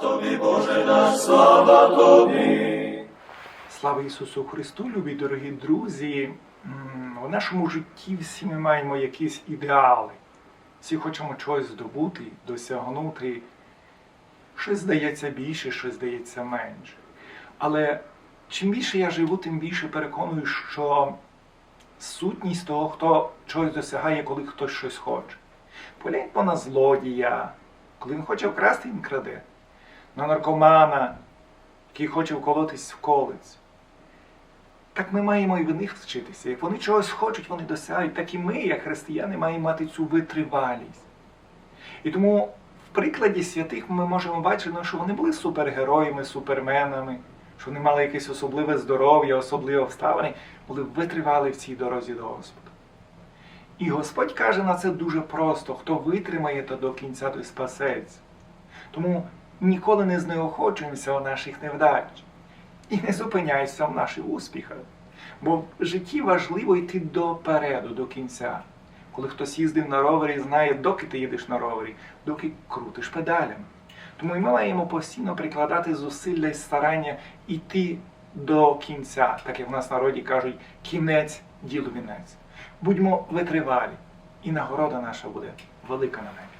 тобі, Боже наш, слава тобі. Слава Ісусу Христу, любі дорогі друзі! В нашому житті всі ми маємо якісь ідеали. Всі хочемо чогось здобути, досягнути. Щось здається більше, щось здається менше. Але чим більше я живу, тим більше переконую, що сутність того, хто чогось досягає, коли хтось щось хоче. Погляньмо на злодія, коли він хоче вкрасти, він краде. На наркомана, який хоче вколотись в колець. Так ми маємо і в них вчитися. Як вони чогось хочуть, вони досягають, так і ми, як християни, маємо мати цю витривалість. І тому в прикладі святих ми можемо бачити, що вони були супергероями, суперменами, що вони мали якесь особливе здоров'я, особливі обставини, були витривали в цій дорозі до Господа. І Господь каже на це дуже просто: хто витримає, то до кінця той спасеться. Тому ніколи не знеохочуємося у наших невдач і не зупиняйся в наших успіхах. Бо в житті важливо йти допереду, до кінця. Коли хтось їздив на ровері, знає, доки ти їдеш на ровері, доки крутиш педалями. Тому і ми маємо постійно прикладати зусилля і старання йти до кінця, так як в нас в народі кажуть, кінець ділу вінець. Будьмо витривалі, і нагорода наша буде велика на небі.